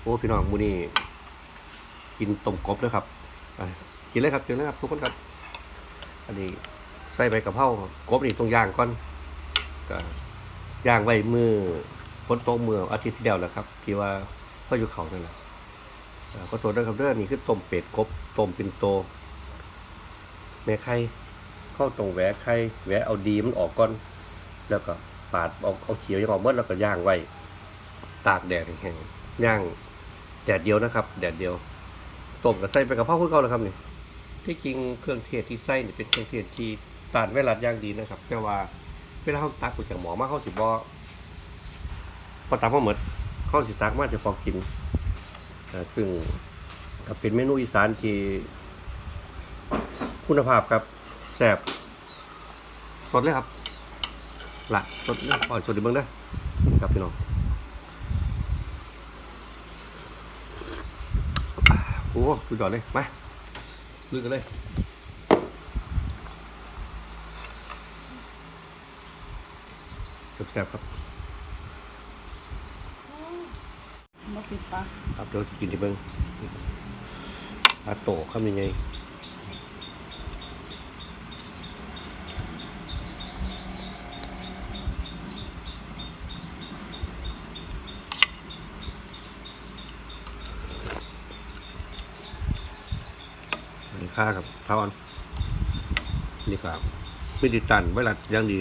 โอ้พี่น้องมูนี่กินต้มกบเลยครับกินเลยครับกินเลยครับทุกคนครับ อันนี้ใส่ใบกะเพรากบนี่ต้องย่างก่อนก็ย่างไว้มือฝนตกมืออาทิตย์ที่แล้วแหละครับที่ว่าพ่ออยู่เขานั่นแหละอ่าก็ตัวด้วยครับเด้อนี่คือต้มเป็ดกบต้มเป็นโตแม่ไข่เข้าตรงแหวะไข่แหวะเอาดีมันออกก่อน แล้วก็ปาดเอาเอาเขียวยังออกเมื่แล้วก็ย่างไว้ ตากแดดแห้งๆ ย่างแดดเดียวนะครับ แดดเดียวต้มกับใส่ไปกับข้าวเพื่อเก่าแล้วครับนี่ที่จริงเครื่องเทศที่ใส่นี่ยเป็นเครื่องเทศที่ต้านไวรัสย่างดีนะครับ แต่ว่าเวลาเขาตักไปจากหมอมาเขาสิบ่พอตามเขาหมดเขาสิตักมาจะพอกินซึ่งก็เป็นเมนูอีสานที่คุณภาพครับแซ่บสดเลยครับหลักสดเลยอ่อนสดดีเบิ้งเด้อครับพี่น้องอ่า โอ้สุดยอดเลยมาลุยกันเลยแซ่บๆครับมาปิดปากครับเดี๋ยวจะกินที่เบิ้งปลาโตคำยังไง ค่าครับเท่าอันนี่ครับไม่ไดิตันไวรัสยังดี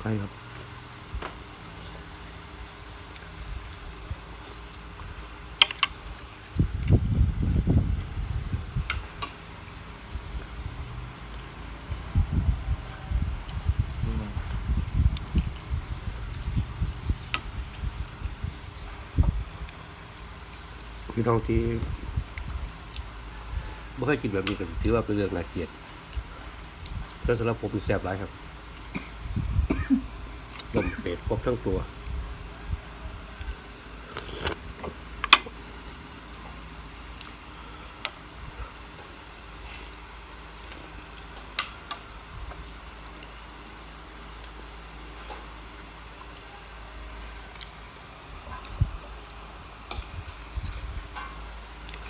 ใช่ครับ พี่น้องที่ไม่เคยกินแบบนี้ก็ถือว่าเป็นเรื่องน่าเกลียดแต่สำหรับผมแซ่บหลายครับลมเป็ดครบทั้งตัว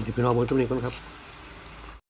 เดี๋ยวพี่น้องเบิ่งตรงนี้ก่อนครับ